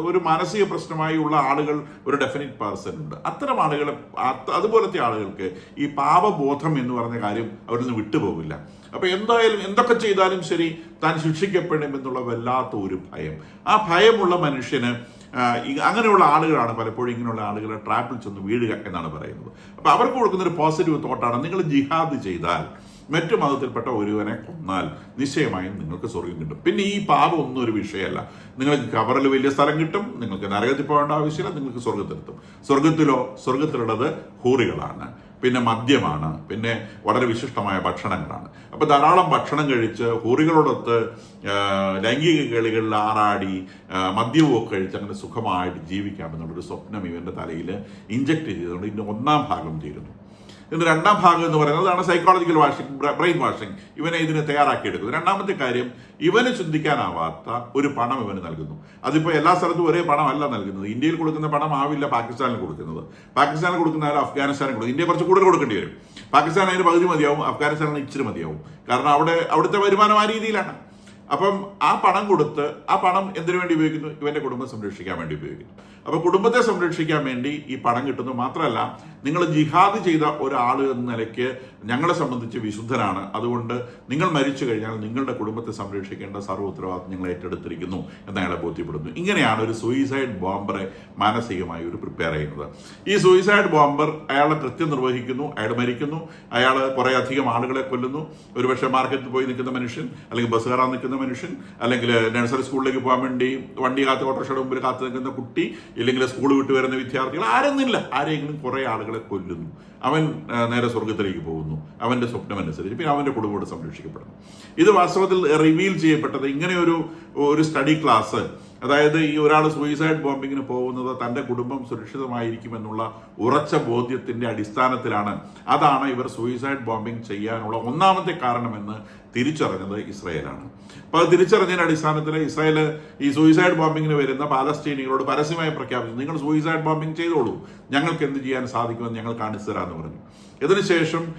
ഒരു മാനസിക പ്രശ്നമായി ഉള്ള ആളുകൾ ഒരു ഡെഫിനിറ്റ് പേഴ്സൺ ഉണ്ട്. അത്തരം ആളുകളെ അതുപോലത്തെ ആളുകൾക്ക് ഈ പാപബോധം എന്ന് പറഞ്ഞ കാര്യം അവരിൽ നിന്ന് വിട്ടുപോകില്ല. അപ്പൊ എന്തായാലും എന്തൊക്കെ ചെയ്താലും ശരി താൻ ശിക്ഷിക്കപ്പെടും എന്നുള്ള വല്ലാത്ത ഒരു ഭയം. ആ ഭയമുള്ള മനുഷ്യന് അങ്ങനെയുള്ള ആളുകളാണ് പലപ്പോഴും ഇങ്ങനെയുള്ള ആളുകളെ ട്രാപ്പിൽ ചെന്ന് വീഴുക എന്നാണ് പറയുന്നത്. അപ്പൊ അവർക്ക് കൊടുക്കുന്ന ഒരു പോസിറ്റീവ് തോട്ടാണ് നിങ്ങൾ ജിഹാദ് ചെയ്താൽ മറ്റു മതത്തിൽപ്പെട്ട ഒരുവനെ കൊന്നാൽ നിശ്ചയമായും നിങ്ങൾക്ക് സ്വർഗം കിട്ടും. പിന്നെ ഈ പാപം ഒന്നും ഒരു വിഷയമല്ല. നിങ്ങൾക്ക് കവറിൽ വലിയ സ്ഥലം കിട്ടും നിങ്ങൾക്ക് നരകത്തിൽ പോകേണ്ട ആവശ്യമില്ല നിങ്ങൾക്ക് സ്വർഗത്തിലെത്തും സ്വർഗത്തിലോ സ്വർഗത്തിലുള്ളത് ഹൂറികളാണ്. പിന്നെ മദ്യമാണ് പിന്നെ വളരെ വിശിഷ്ടമായ ഭക്ഷണങ്ങളാണ്. അപ്പോൾ ധാരാളം ഭക്ഷണം കഴിച്ച് ഹൂറികളോടൊത്ത് ലൈംഗിക കളികളിൽ ആറാടി മദ്യവും കഴിച്ച് അങ്ങനെ സുഖമായിട്ട് ജീവിക്കാമെന്നുള്ളൊരു സ്വപ്നം ഇവന്റെ തലയിൽ ഇഞ്ചക്ട് ചെയ്തുകൊണ്ട് ഇതിന്റെ ഒന്നാം ഭാഗം തീരുന്നു. ഇതിന്റെ രണ്ടാം ഭാഗം എന്ന് പറയുന്നത് അതാണ് സൈക്കോളജിക്കൽ വാഷിംഗ് ബ്രെയിൻ വാഷിംഗ് ഇവനെ ഇതിനെ തയ്യാറാക്കിയെടുക്കുന്നത് രണ്ടാമത്തെ കാര്യം ഇവന് ചിന്തിക്കാനാവാത്ത ഒരു പണം ഇവന് നൽകുന്നു. അതിപ്പോൾ എല്ലാ സ്ഥലത്തും ഒരേ പണമല്ല നൽകുന്നത്. ഇന്ത്യയിൽ കൊടുക്കുന്ന പണം ആവില്ല പാകിസ്ഥാനിൽ കൊടുക്കുന്നത്. പാകിസ്ഥാനിൽ കൊടുക്കുന്ന അഫ്ഗാനിസ്ഥാനിൽ കൊടുക്കും. ഇന്ത്യ കുറച്ച് കൂടുതൽ കൊടുക്കേണ്ടി വരും. പാകിസ്ഥാൻ അതിന് പകുതി മതിയാവും അഫ്ഗാനിസ്ഥാനിന് ഇച്ചിരി മതിയാവും. കാരണം അവിടെ അവിടുത്തെ വരുമാനം ആ രീതിയിലാണ്. അപ്പം ആ പണം കൊടുത്ത് ആ പണം എന്തിനു വേണ്ടി ഉപയോഗിക്കുന്നു? ഇവന്റെ കുടുംബം സംരക്ഷിക്കാൻ വേണ്ടി ഉപയോഗിക്കുന്നു. അപ്പൊ കുടുംബത്തെ സംരക്ഷിക്കാൻ വേണ്ടി ഈ പണം കിട്ടുന്നു മാത്രമല്ല നിങ്ങൾ ജിഹാദ് ചെയ്ത ഒരാൾ എന്ന നിലയ്ക്ക് ഞങ്ങളെ സംബന്ധിച്ച് വിശുദ്ധരാണ്. അതുകൊണ്ട് നിങ്ങൾ മരിച്ചു കഴിഞ്ഞാൽ നിങ്ങളുടെ കുടുംബത്തെ സംരക്ഷിക്കേണ്ട സർവ ഉത്തരവാദിത്വം നിങ്ങൾ ഏറ്റെടുത്തിരിക്കുന്നു എന്ന് അയാളെ ബോധ്യപ്പെടുന്നു. ഇങ്ങനെയാണ് ഒരു സൂയിസൈഡ് ബോംബറെ മാനസികമായി ഒരു പ്രിപ്പയർ ചെയ്യുന്നത്. ഈ സൂയിസൈഡ് ബോംബർ അയാളെ കൃത്യം നിർവഹിക്കുന്നു അയാൾ മരിക്കുന്നു അയാൾ കുറേ അധികം ആളുകളെ കൊല്ലുന്നു. ഒരുപക്ഷെ മാർക്കറ്റിൽ പോയി നിൽക്കുന്ന മനുഷ്യൻ അല്ലെങ്കിൽ ബസ് കയറാൻ നിൽക്കുന്ന മനുഷ്യൻ അല്ലെങ്കിൽ നഴ്സറി സ്കൂളിലേക്ക് പോകാൻ വേണ്ടി വണ്ടി കാത്ത് ഓട്ടോറിക്ഷയുടെ മുമ്പിൽ കാത്തു നിൽക്കുന്ന കുട്ടി ഇല്ലെങ്കിൽ സ്കൂൾ വിട്ട് വരുന്ന വിദ്യാർത്ഥികൾ ആരൊന്നില്ല ആരെങ്കിലും കുറെ ആളുകളെ കൊല്ലുന്നു. അവൻ നേരെ സ്വർഗത്തിലേക്ക് പോകുന്നു. അവന്റെ സ്വപ്നം അനുസരിച്ച്. പിന്നെ അവന്റെ കുടുംബം സംരക്ഷിക്കപ്പെടുന്നു. ഇത് വാസ്തവത്തിൽ റിവീൽ ചെയ്യപ്പെട്ടത് ഇങ്ങനെ ഒരു ഒരു സ്റ്റഡി ക്ലാസ് അതായത് ഈ ഒരാൾ സൂയിസൈഡ് ബോംബിങ്ങിന് പോകുന്നത് തന്റെ കുടുംബം സുരക്ഷിതമായിരിക്കുമെന്നുള്ള ഉറച്ച ബോധ്യത്തിന്റെ അടിസ്ഥാനത്തിലാണ്. അതാണ് ഇവർ സൂയിസൈഡ് ബോംബിംഗ് ചെയ്യാനുള്ള ഒന്നാമത്തെ കാരണമെന്ന് തിരിച്ചറിഞ്ഞത് ഇസ്രയേലാണ്. അപ്പോൾ അത് തിരിച്ചറിഞ്ഞതിന്റെ അടിസ്ഥാനത്തിൽ ഇസ്രായേൽ ഈ സൂയിസൈഡ് ബോംബിങ്ങിന് വരുന്ന പാലസ്തീനികളോട് പരസ്യമായി പ്രഖ്യാപിച്ചു. നിങ്ങൾ സൂയിസൈഡ് ബോംബിംഗ് ചെയ്തോളൂ. ഞങ്ങൾക്ക് എന്ത് ചെയ്യാൻ സാധിക്കുമെന്ന് ഞങ്ങൾ കാണിച്ചു തരാമെന്ന് പറഞ്ഞു. ഇതിനുശേഷം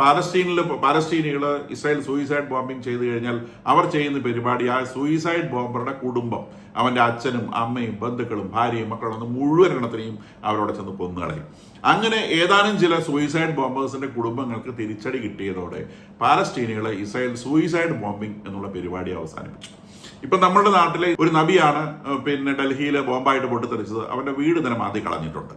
പാലസ്തീനിൽ പാലസ്തീനികൾ ഇസ്രായേൽ സൂയിസൈഡ് ബോംബിംഗ് ചെയ്തു കഴിഞ്ഞാൽ അവർ ചെയ്യുന്ന പരിപാടി ആ സൂയിസൈഡ് ബോംബറുടെ കുടുംബം അവന്റെ അച്ഛനും അമ്മയും ബന്ധുക്കളും ഭാര്യയും മക്കളും മുഴുവൻ എണ്ണത്തിനെയും അവരോട് ചെന്ന് കൊന്നുകളയും അങ്ങനെ ഏതാനും ചില സൂയിസൈഡ് ബോംബേഴ്സിന്റെ കുടുംബങ്ങൾക്ക് തിരിച്ചടി കിട്ടിയതോടെ പാലസ്തീനികളെ ഇസ്രായേൽ സൂയിസൈഡ് ബോംബിംഗ് എന്നുള്ള പരിപാടി അവസാനിപ്പിച്ചു. ഇപ്പൊ നമ്മുടെ നാട്ടിലെ ഒരു നബിയാണ് പിന്നെ ഡൽഹിയിലെ ബോംബായിട്ട് പൊട്ടിത്തെറിച്ചത്. അവന്റെ വീട് തന്നെ മാതി കളഞ്ഞിട്ടുണ്ട്.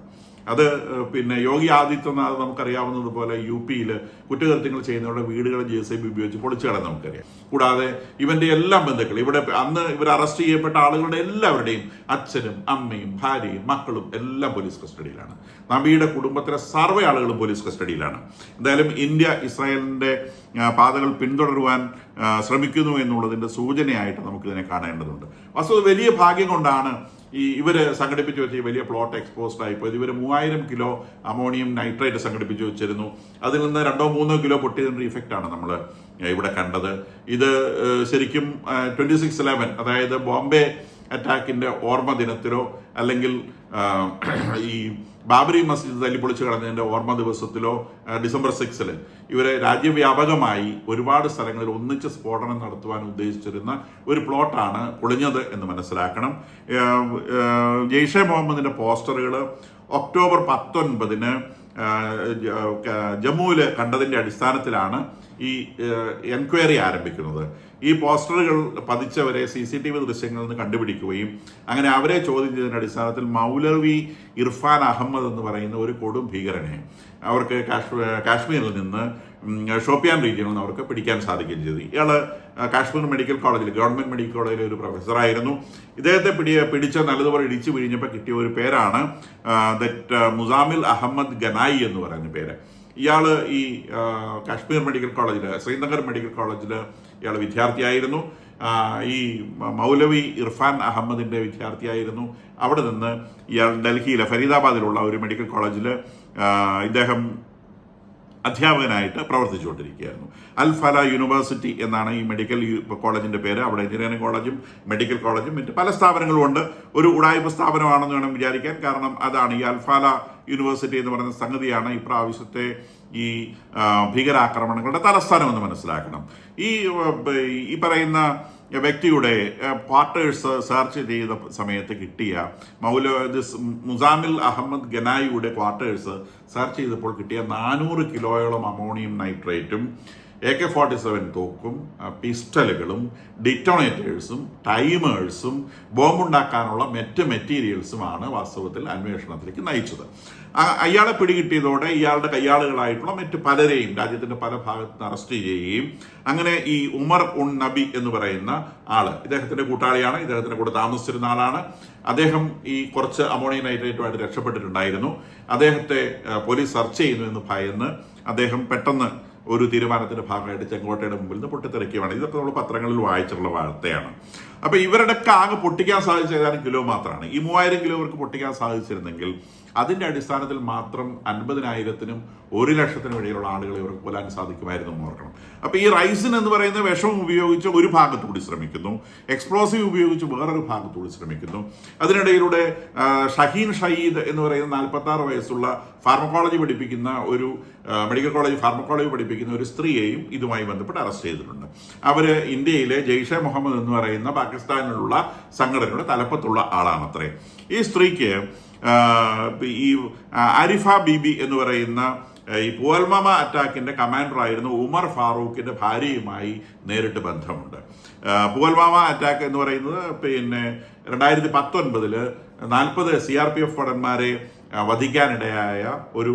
അത് പിന്നെ യോഗി ആദിത്യനാഥ് നമുക്കറിയാവുന്നതുപോലെ യു പിയിൽ കുറ്റകൃത്യങ്ങൾ ചെയ്യുന്നവരുടെ വീടുകൾ ജെ സി ബി ഉപയോഗിച്ച് പൊളിച്ചു കളഞ്ഞ് നമുക്കറിയാം. കൂടാതെ ഇവന്റെ എല്ലാ ബന്ധുക്കളും ഇവിടെ അന്ന് ഇവർ അറസ്റ്റ് ചെയ്യപ്പെട്ട ആളുകളുടെ എല്ലാവരുടെയും അച്ഛനും അമ്മയും ഭാര്യയും മക്കളും എല്ലാം പോലീസ് കസ്റ്റഡിയിലാണ്. നബിയുടെ കുടുംബത്തിലെ സർവ ആളുകളും പോലീസ് കസ്റ്റഡിയിലാണ്. എന്തായാലും ഇന്ത്യ ഇസ്രായേലിന്റെ പാതകൾ പിന്തുടരുവാൻ ശ്രമിക്കുന്നു എന്നുള്ളതിന്റെ സൂചനയായിട്ട് നമുക്കിതിനെ കാണേണ്ടതുണ്ട്. വസ്തുത വലിയ ഭാഗ്യം കൊണ്ടാണ് ഈ ഇവർ സംഘടിപ്പിച്ചു വെച്ച വലിയ പ്ലോട്ട് എക്സ്പോസ്ഡ് ആയിപ്പോയത് ഇവർ മൂവായിരം കിലോ അമോണിയം നൈട്രേറ്റ് സംഘടിപ്പിച്ചു വെച്ചിരുന്നു. അതിൽ നിന്ന് രണ്ടോ മൂന്നോ കിലോ പൊട്ടിയതിന്റെ ആണ് നമ്മൾ ഇവിടെ കണ്ടത്. ഇത് ശരിക്കും ട്വന്റി സിക്സ് ഇലവൻ അതായത് ബോംബെ അറ്റാക്കിന്റെ ഓർമ്മ ദിനത്തിലോ അല്ലെങ്കിൽ ഈ ബാബരി മസ്ജിദ് തല്ലിപ്പൊളിച്ച് കളഞ്ഞതിന്റെ ഓർമ്മ ദിവസത്തിലോ ഡിസംബർ സിക്സിൽ ഇവരെ രാജ്യവ്യാപകമായി ഒരുപാട് സ്ഥലങ്ങളിൽ ഒന്നിച്ച് സ്ഫോടനം നടത്തുവാൻ ഉദ്ദേശിച്ചിരുന്ന ഒരു പ്ലോട്ടാണ് പൊളിഞ്ഞത് എന്ന് മനസ്സിലാക്കണം. ജെയ്ഷെ മുഹമ്മദിന്റെ പോസ്റ്ററുകൾ ഒക്ടോബർ പത്തൊൻപതിന് ജമ്മുവിൽ കണ്ടതിന്റെ അടിസ്ഥാനത്തിലാണ് ഈ എൻക്വയറി ആരംഭിക്കുന്നത്. ഈ പോസ്റ്ററുകൾ പതിച്ചവരെ സി സി ടി വി ദൃശ്യങ്ങളിൽ നിന്ന് കണ്ടുപിടിക്കുകയും അങ്ങനെ അവരെ ചോദ്യം ചെയ്തതിന്റെ അടിസ്ഥാനത്തിൽ മൗലവി ഇർഫാൻ അഹമ്മദ് എന്ന് പറയുന്ന ഒരു കൊടും ഭീകരനെ അവർക്ക് കാശ്മീരിൽ നിന്ന് ഷോപ്പിയാൻ റീജിയനിൽ നിന്ന് അവർക്ക് പിടിക്കാൻ സാധിക്കുകയും ചെയ്തു. ഇയാൾ കാശ്മീർ മെഡിക്കൽ കോളേജിൽ ഗവൺമെന്റ് മെഡിക്കൽ കോളേജിലെ ഒരു പ്രൊഫസറായിരുന്നു. ഇദ്ദേഹത്തെ പിടി പിടിച്ച നല്ലതുപോലെ ഇടിച്ചു പിഴിഞ്ഞപ്പോൾ കിട്ടിയ ഒരു പേരാണ് ദറ്റ് മുസാമിൽ അഹമ്മദ് ഗനായി എന്ന് പറയുന്ന പേര്. ഇയാൾ ഈ കാശ്മീർ മെഡിക്കൽ കോളേജിൽ ശ്രീനഗർ മെഡിക്കൽ കോളേജിൽ ഇയാൾ വിദ്യാർത്ഥിയായിരുന്നു. ഈ മൗലവി ഇർഫാൻ അഹമ്മദിന്റെ വിദ്യാർത്ഥിയായിരുന്നു. അവിടെ നിന്ന് ഇയാൾ ഡൽഹിയിലെ ഫരീദാബാദിലുള്ള ഒരു മെഡിക്കൽ കോളേജിൽ ഇദ്ദേഹം അധ്യാപകനായിട്ട് പ്രവർത്തിച്ചുകൊണ്ടിരിക്കുകയായിരുന്നു. അൽഫല യൂണിവേഴ്സിറ്റി എന്നാണ് ഈ മെഡിക്കൽ കോളേജിന്റെ പേര്. അവിടെ എഞ്ചിനീയറിംഗ് കോളേജും മെഡിക്കൽ കോളേജും മറ്റ് പല സ്ഥാപനങ്ങളും ഉണ്ട് ഒരു ഉടായ്പ സ്ഥാപനമാണെന്ന് വേണം വിചാരിക്കാൻ. കാരണം അതാണ് ഈ അൽഫാല യൂണിവേഴ്സിറ്റി എന്ന് പറയുന്ന സംഗതിയാണ് ഇപ്രാവശ്യത്തെ ഈ ഭീകരാക്രമണങ്ങളുടെ തലസ്ഥാനം എന്ന് മനസ്സിലാക്കണം. ഈ ഈ പറയുന്ന വ്യക്തിയുടെ ക്വാർട്ടേഴ്സ് സെർച്ച് ചെയ്ത സമയത്ത് കിട്ടിയ മൗല മുസാമിൽ അഹമ്മദ് ഗനായിയുടെ ക്വാർട്ടേഴ്സ് സെർച്ച് ചെയ്തപ്പോൾ കിട്ടിയ നാനൂറ് കിലോയോളം അമോണിയം നൈട്രേറ്റും എ കെ ഫോർട്ടി സെവൻ തോക്കും പിസ്റ്റലുകളും ഡിറ്റോണേറ്റേഴ്സും ടൈമേഴ്സും ബോംബുണ്ടാക്കാനുള്ള മറ്റ് മെറ്റീരിയൽസുമാണ് വാസ്തവത്തിൽ അന്വേഷണത്തിലേക്ക് നയിച്ചത്. അയാളെ പിടികിട്ടിയതോടെ ഇയാളുടെ കയ്യാളുകളായിട്ടുള്ള മറ്റ് പലരെയും രാജ്യത്തിന്റെ പല ഭാഗത്ത് അറസ്റ്റ് ചെയ്യുകയും അങ്ങനെ ഈ ഉമർ ഉൺ നബി എന്ന് പറയുന്ന ആൾ ഇദ്ദേഹത്തിന്റെ കൂട്ടാളിയാണ് ഇദ്ദേഹത്തിന്റെ കൂടെ താമസിച്ചിരുന്ന ആളാണ്. അദ്ദേഹം ഈ കുറച്ച് അമോണിയ നൈട്രേറ്റുമായിട്ട് രക്ഷപ്പെട്ടിട്ടുണ്ടായിരുന്നു. അദ്ദേഹത്തെ പോലീസ് സെർച്ച് ചെയ്യുന്നു എന്ന് ഭയന്ന് അദ്ദേഹം പെട്ടെന്ന് ഒരു തീരുമാനത്തിന്റെ ഭാഗമായിട്ട് ചെങ്കോട്ടയുടെ മുമ്പിൽ നിന്ന് പൊട്ടിത്തെറിക്കുകയാണ്. ഇതൊക്കെ നമ്മൾ പത്രങ്ങളിൽ വായിച്ചിട്ടുള്ള വാർത്തയാണ്. അപ്പൊ ഇവരുടെയൊക്കെ ആകെ പൊട്ടിക്കാൻ സാധിച്ച ഏതാനും കിലോ മാത്രമാണ്. ഈ മൂവായിരം കിലോ ഇവർക്ക് പൊട്ടിക്കാൻ സാധിച്ചിരുന്നെങ്കിൽ അതിന്റെ അടിസ്ഥാനത്തിൽ മാത്രം അൻപതിനായിരത്തിനും ഒരു ലക്ഷത്തിനും ഇടയിലുള്ള ആളുകളെ ഇവർക്ക് കൊല്ലാൻ സാധിക്കുമായിരുന്നു ഓർക്കണം. അപ്പൊ ഈ റൈസിൻ എന്ന് പറയുന്ന വിഷം ഉപയോഗിച്ച് ഒരു ഭാഗത്തുകൂടി ശ്രമിക്കുന്നു. എക്സ്പ്ലോസീവ് ഉപയോഗിച്ച് വേറൊരു ഭാഗത്തുകൂടി ശ്രമിക്കുന്നു. അതിനിടയിലൂടെ ഷഹീൻ ഷയീദ് എന്ന് പറയുന്ന നാൽപ്പത്തി ആറ് വയസ്സുള്ള ഫാർമക്കോളജി പഠിപ്പിക്കുന്ന ഒരു മെഡിക്കൽ കോളേജ് ഫാർമക്കോളജി പഠിപ്പിക്കുന്ന ഒരു സ്ത്രീയെയും ഇതുമായി ബന്ധപ്പെട്ട് അറസ്റ്റ് ചെയ്തിട്ടുണ്ട്. അവർ ഇന്ത്യയിലെ ജെയ്ഷെ മുഹമ്മദ് എന്ന് പറയുന്ന പാകിസ്ഥാനിലുള്ള സംഘടനയുടെ തലപ്പത്തുള്ള ആളാണത്രേ. ഈ സ്ത്രീക്ക് ഈ ആരിഫ ബീബി എന്ന് പറയുന്ന ഈ പുവൽമാമ അറ്റാക്കിന്റെ കമാൻഡർ ആയിരുന്നു ഉമർ ഫാറൂഖിന്റെ ഭാര്യയുമായി നേരിട്ട് ബന്ധമുണ്ട്. പുവൽമാമ അറ്റാക്ക് എന്ന് പറയുന്നത് പിന്നെ രണ്ടായിരത്തി പത്തൊൻപതിൽ നാൽപ്പത് സി ആർ പി എഫ് ഭടന്മാരെ വധിക്കാനിടയായ ഒരു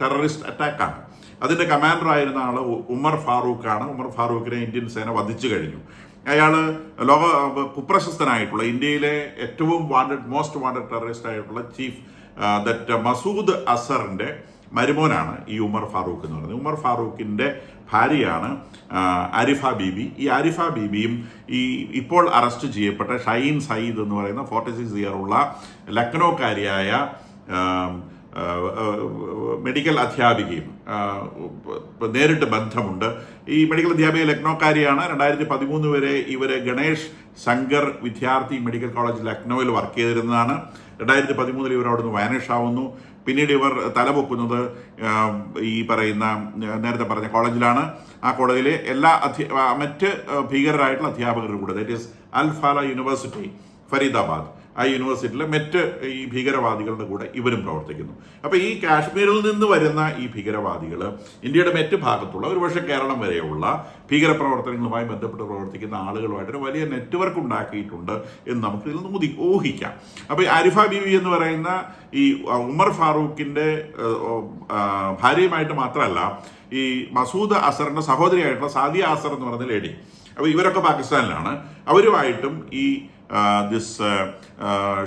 ടെററിസ്റ്റ് അറ്റാക്കാണ് അതിന്റെ കമാൻഡർ ആയിരുന്ന ആൾ ഉമർ ഫാറൂഖാണ്. ഉമർ ഫാറൂഖിനെ ഇന്ത്യൻ സേന വധിച്ചു കഴിഞ്ഞു. അയാൾ ലോക കുപ്രശസ്തനായിട്ടുള്ള ഇന്ത്യയിലെ ഏറ്റവും വാണ്ടഡ് മോസ്റ്റ് വാണ്ടഡ് ടെററിസ്റ്റ് ആയിട്ടുള്ള ചീഫ് ദറ്റ് മസൂദ് അസറിന്റെ മരുമോനാണ് ഈ ഉമർ ഫാറൂഖ് എന്ന് പറയുന്നത്. ഉമർ ഫാറൂഖിന്റെ ഭാര്യയാണ് അരിഫ ബീബി. ഈ ആരിഫ ബീബിയും ഈ ഇപ്പോൾ അറസ്റ്റ് ചെയ്യപ്പെട്ട ഷൈൻ സയ്യിദ് എന്ന് പറയുന്ന ഫോർട്ടി സിക്സ് ഇയർ ഉള്ള ലക്നൌക്കാരിയായ മെഡിക്കൽ അധ്യാപികയും നേരിട്ട് ബന്ധമുണ്ട്. ഈ മെഡിക്കൽ അധ്യാപിക ലക്നോക്കാരിയാണ്. രണ്ടായിരത്തി പതിമൂന്ന് വരെ ഇവർ ഗണേഷ് ശങ്കർ വിദ്യാർത്ഥി മെഡിക്കൽ കോളേജ് ലക്നൌവിൽ വർക്ക് ചെയ്തിരുന്നതാണ്. രണ്ടായിരത്തി പതിമൂന്നിൽ ഇവർ അവിടുന്ന് വാനിഷ് ആവുന്നു. പിന്നീട് ഇവർ തലപൊക്കുന്നത് ഈ പറയുന്ന നേരത്തെ പറഞ്ഞ കോളേജിലാണ്. ആ കോളേജിലെ എല്ലാ അധ്യ മറ്റ് ഭീകരരായിട്ടുള്ള അധ്യാപകരുടെ കൂടെ that is Alfalah university Faridabad. ആ യൂണിവേഴ്സിറ്റിയിലെ മറ്റ് ഈ ഭീകരവാദികളുടെ കൂടെ ഇവരും പ്രവർത്തിക്കുന്നു. അപ്പോൾ ഈ കാശ്മീരിൽ നിന്ന് വരുന്ന ഈ ഭീകരവാദികൾ ഇന്ത്യയുടെ മറ്റ് ഭാഗത്തുള്ള ഒരുപക്ഷെ കേരളം വരെയുള്ള ഭീകരപ്രവർത്തനങ്ങളുമായി ബന്ധപ്പെട്ട് പ്രവർത്തിക്കുന്ന ആളുകളുമായിട്ട് ഒരു വലിയ നെറ്റ്വർക്ക് ഉണ്ടാക്കിയിട്ടുണ്ട് എന്ന് നമുക്ക് ഇതിൽ നിന്ന് ഊഹിക്കാം. അപ്പൊ ഈ ആരിഫ ബീവി എന്ന് പറയുന്ന ഈ ഉമർ ഫാറൂഖിന്റെ ഏഹ്, ഭാര്യയുമായിട്ട് മാത്രമല്ല ഈ മസൂദ് അസറിന്റെ സഹോദരിയായിട്ടുള്ള സാദിയ അസർ എന്ന് പറയുന്ന ലേഡി അപ്പോൾ ഇവരൊക്കെ പാകിസ്ഥാനിലാണ്. അവരുമായിട്ടും ഈ ദിസ്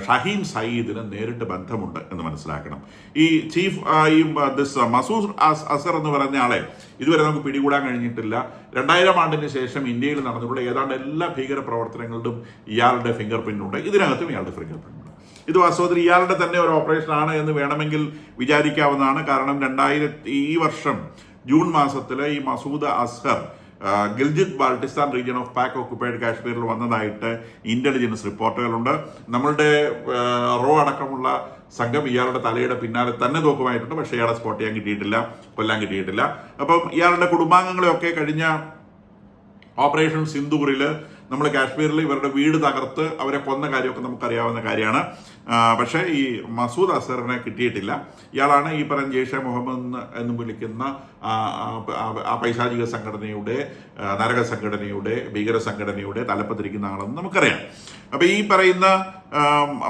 ഷഹീം സയ്യിദിന് നേരിട്ട് ബന്ധമുണ്ട് എന്ന് മനസ്സിലാക്കണം. ഈ ചീഫ് ഈ ദിസ് മസൂദ് അസ്- അസർ എന്ന് പറയുന്ന ആളെ ഇതുവരെ നമുക്ക് പിടികൂടാൻ കഴിഞ്ഞിട്ടില്ല. രണ്ടായിരം ആണ്ടിന് ശേഷം ഇന്ത്യയിൽ നടന്നിട്ടുള്ള ഏതാണ്ട് എല്ലാ ഭീകര പ്രവർത്തനങ്ങളിലും ഇയാളുടെ ഫിംഗർ പ്രിന്റ് ഉണ്ട്. ഇതിനകത്തും ഇയാളുടെ ഫിംഗർ പ്രിന്റ് ഉണ്ട്. ഇത് വാസ്തവത്തിൽ ഇയാളുടെ തന്നെ ഒരു ഓപ്പറേഷൻ ആണ് എന്ന് വേണമെങ്കിൽ വിചാരിക്കാവുന്നതാണ്. കാരണം രണ്ടായിരത്തി ഈ വർഷം ജൂൺ മാസത്തിലെ ഈ Masood Azhar Gilgit Baltistan region of Pak occupied കാശ്മീരിൽ വന്നതായിട്ട് ഇന്റലിജൻസ് റിപ്പോർട്ടുകളുണ്ട് നമ്മളുടെ റോ അടക്കമുള്ള സംഘം ഇയാളുടെ തലയുടെ പിന്നാലെ തന്നെ തോക്കുമായിട്ടുണ്ട്. പക്ഷേ ഇയാളെ സ്പോട്ട് ചെയ്യാൻ കിട്ടിയിട്ടില്ല കൊല്ലാൻ കിട്ടിയിട്ടില്ല. അപ്പം ഇയാളുടെ കുടുംബാംഗങ്ങളെയൊക്കെ കഴിഞ്ഞ ഓപ്പറേഷൻ സിന്ധൂറിൽ നമ്മൾ കാശ്മീരിൽ ഇവരുടെ വീട് തകർത്ത് അവരെ കൊന്ന കാര്യമൊക്കെ നമുക്കറിയാവുന്ന കാര്യമാണ്. പക്ഷേ ഈ മസൂദ് അസറിനെ കിട്ടിയിട്ടില്ല. ഇയാളാണ് ഈ പറഞ്ഞ ജെയ്ഷെ മുഹമ്മദ് എന്ന് വിളിക്കുന്ന ആ, പൈശാചിക സംഘടനയുടെ നരക സംഘടനയുടെ ഭീകര സംഘടനയുടെ തലപ്പത്തിരിക്കുന്ന ആളെന്ന് നമുക്കറിയാം. അപ്പോൾ ഈ പറയുന്ന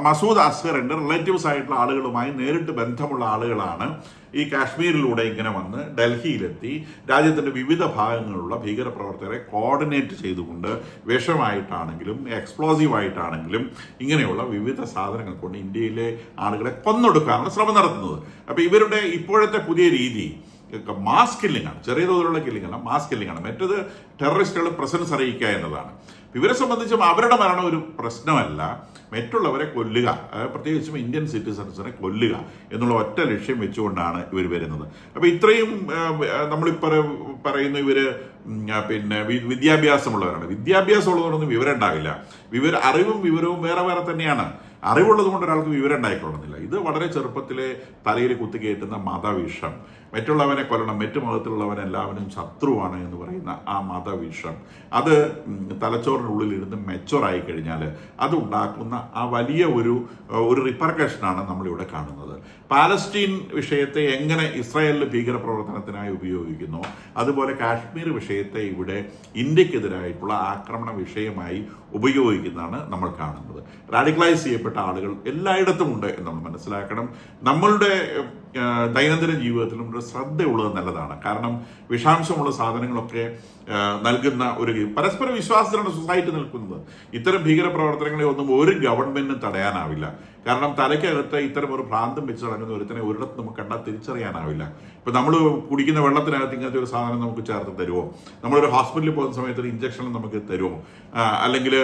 മസൂദ് അസ്ഹറിന്റെ റിലേറ്റീവ്സ് ആയിട്ടുള്ള ആളുകളുമായി നേരിട്ട് ബന്ധമുള്ള ആളുകളാണ് ഈ കാശ്മീരിലൂടെ ഇങ്ങനെ വന്ന് ഡൽഹിയിലെത്തി രാജ്യത്തിന്റെ വിവിധ ഭാഗങ്ങളിലുള്ള ഭീകരപ്രവർത്തകരെ കോർഡിനേറ്റ് ചെയ്തുകൊണ്ട് വിഷമായിട്ടാണെങ്കിലും എക്സ്പ്ലോസീവ് ആയിട്ടാണെങ്കിലും ഇങ്ങനെയുള്ള വിവിധ സാധനങ്ങൾ കൊണ്ട് ഇന്ത്യയിലെ ആളുകളെ കൊന്നൊടുക്കാനുള്ള ശ്രമം നടത്തുന്നത്. അപ്പൊ ഇവരുടെ ഇപ്പോഴത്തെ പുതിയ രീതി മാസ് കില്ലിംഗ് ആണ്. ചെറിയ തോതിലുള്ള കില്ലിംഗ് അല്ല മാസ് കില്ലിംഗ് ടെററിസ്റ്റുകൾ പ്രസൻസ് അറിയിക്കുക എന്നതാണ്. ഇവരെ സംബന്ധിച്ചും അവരുടെ മരണം ഒരു പ്രശ്നമല്ല. മറ്റുള്ളവരെ കൊല്ലുക പ്രത്യേകിച്ചും ഇന്ത്യൻ സിറ്റിസൺസിനെ കൊല്ലുക എന്നുള്ള ഒറ്റ ലക്ഷ്യം വെച്ചുകൊണ്ടാണ് ഇവർ വരുന്നത്. അപ്പോൾ ഇത്രയും നമ്മളിപ്പോ പറയുന്ന ഇവർ പിന്നെ വിദ്യാഭ്യാസമുള്ളവരാണ്. വിദ്യാഭ്യാസം ഉള്ളവരൊന്നും വിവരം ഉണ്ടാവില്ല വിവര അറിവും വിവരവും വേറെ വേറെ തന്നെയാണ്. അറിവുള്ളത് കൊണ്ട് ഒരാൾക്ക് വിവരം ഉണ്ടായിക്കൊള്ളുന്നില്ല. ഇത് വളരെ ചെറുപ്പത്തിലെ തലയിൽ കുത്തിക്കയറ്റുന്ന മതവിഷം മറ്റുള്ളവനെ കൊല്ലണം മറ്റു മതത്തിലുള്ളവൻ എല്ലാവരും ശത്രുവാണ് എന്ന് പറയുന്ന ആ മതവിഷം. അത് തലച്ചോറിനുള്ളിലിരുന്ന് മെച്ചുറായി കഴിഞ്ഞാൽ അത് ഉണ്ടാക്കുന്ന ആ വലിയ ഒരു ഒരു റിപ്പർക്കഷനാണ് നമ്മളിവിടെ കാണുന്നത്. പാലസ്റ്റീൻ വിഷയത്തെ എങ്ങനെ ഇസ്രായേലിൽ ഭീകര പ്രവർത്തനത്തിനായി ഉപയോഗിക്കുന്നു അതുപോലെ കാശ്മീർ വിഷയത്തെ ഇവിടെ ഇന്ത്യക്കെതിരായിട്ടുള്ള ആക്രമണ വിഷയമായി ഉപയോഗിക്കുന്നതാണ് നമ്മൾ കാണുന്നത്. റാഡിക്കലൈസ് ചെയ്യപ്പെട്ട ആളുകൾ എല്ലായിടത്തും ഉണ്ട് എന്ന് നമ്മൾ മനസ്സിലാക്കണം. നമ്മളുടെ ദൈനംദിന ജീവിതത്തിലും ഒരു ശ്രദ്ധയുള്ളത് നല്ലതാണ്. കാരണം വിഷാംശമുള്ള സാധനങ്ങളൊക്കെ നൽകുന്ന ഒരു പരസ്പര വിശ്വാസത്തിലാണ് സൊസൈറ്റി നിൽക്കുന്നത്. ഇത്തരം ഭീകര പ്രവർത്തനങ്ങളെ ഒന്നും ഒരു ഗവൺമെന്റിനും തടയാനാവില്ല. കാരണം തലയ്ക്കകത്ത് ഇത്തരം ഒരു ഭ്രാന്തം വെച്ച് നടക്കുന്ന ഒരുത്തനെ ഒരിടത്ത് നമുക്ക് കണ്ടാൽ തിരിച്ചറിയാനാവില്ല. ഇപ്പം നമ്മൾ കുടിക്കുന്ന വെള്ളത്തിനകത്ത് ഇങ്ങനത്തെ ഒരു സാധനം നമുക്ക് ചേർത്ത് തരുമോ നമ്മളൊരു ഹോസ്പിറ്റലിൽ പോകുന്ന സമയത്ത് ഒരു ഇഞ്ചക്ഷൻ നമുക്ക് തരുമോ അല്ലെങ്കിൽ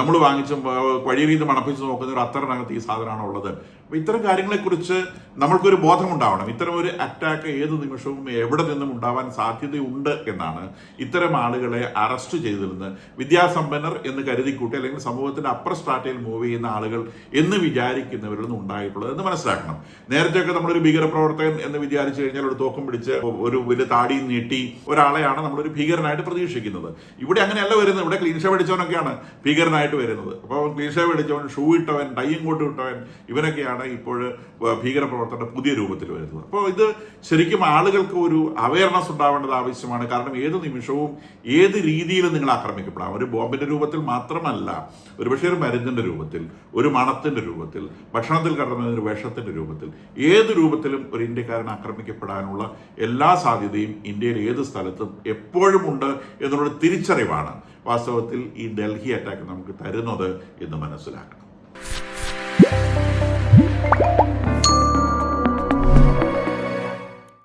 നമ്മൾ വാങ്ങിച്ച നിന്ന് മണപ്പിച്ച് നോക്കുന്ന ഒരു അത്തറിനകത്ത് ഈ സാധനമാണോ ഉള്ളത്. അപ്പം ഇത്തരം കാര്യങ്ങളെക്കുറിച്ച് നമ്മൾക്കൊരു ബോധമുണ്ടാവണം. ഇത്തരം ഒരു അറ്റാക്ക് ഏത് നിമിഷവും എവിടെ നിന്നും ഉണ്ടാവാൻ സാധ്യതയുണ്ട് എന്നാണ് ഇത്തരം ആളുകളെ അറസ്റ്റ് ചെയ്തിരുന്നത് വിദ്യാസമ്പന്നർ എന്ന് കരുതിക്കൂട്ടി അല്ലെങ്കിൽ സമൂഹത്തിന്റെ അപ്പർ സ്ട്രാറ്റയിൽ മൂവ് ചെയ്യുന്ന ആളുകൾ എന്ന് വിചാരിക്കുന്നവരിൽ നിന്ന് ഉണ്ടായിട്ടുള്ളത് എന്ന് മനസ്സിലാക്കണം. നേരത്തെയൊക്കെ നമ്മളൊരു ഭീകരപ്രവർത്തകൻ എന്ന് വിചാരിച്ചു കഴിഞ്ഞാൽ ഒരു തോക്കം പിടിച്ച് ഒരു വലിയ താടി നീട്ടി ഒരാളെയാണ് നമ്മളൊരു ഭീകരനായിട്ട് പ്രതീക്ഷിക്കുന്നത്. ഇവിടെ അങ്ങനെയല്ല വരുന്നത്. ഇവിടെ ക്ലീൻ പഠിച്ചവനൊക്കെയാണ് ഭീകരനായിട്ട് വരുന്നത്. അപ്പോൾ ക്ലീൻ പഠിച്ചവൻ ഷൂ ഇട്ടവൻ ടൈയും കോട്ടും ഇട്ടവൻ ഇവനൊക്കെയാണ് ഇപ്പോൾ ഭീകരപ്രവർത്തനയുടെ പുതിയ രൂപത്തിൽ വരുന്നത്. അപ്പോൾ ഇത് ശരിക്കും ആളുകൾക്ക് ഒരു അവയർനെസ് ഉണ്ടാവേണ്ടത് ആവശ്യമാണ്. കാരണം ഏത് നിമിഷവും ഏത് രീതിയിലും നിങ്ങൾ ആക്രമിക്കപ്പെടാം. ഒരു ബോംബിന്റെ രൂപത്തിൽ മാത്രമല്ല ഒരുപക്ഷെ ഒരു മരുന്നിന്റെ രൂപത്തിൽ ഒരു മണത്തിന്റെ രൂപത്തിൽ ഭക്ഷണത്തിൽ കടന്നതിന് ഒരു വിഷത്തിന്റെ രൂപത്തിൽ ഏത് രൂപത്തിലും ഒരു ഇന്ത്യക്കാരൻ ആക്രമിക്കപ്പെടാനുള്ള എല്ലാ സാധ്യതയും ഇന്ത്യയിൽ ഏത് സ്ഥലത്തും എപ്പോഴും ഉണ്ട് എന്നുള്ള തിരിച്ചറിവാണ് വാസ്തവത്തിൽ ഈ ഡൽഹി അറ്റാക്ക് നമുക്ക് തരുന്നത് എന്ന് മനസ്സിലാക്കണം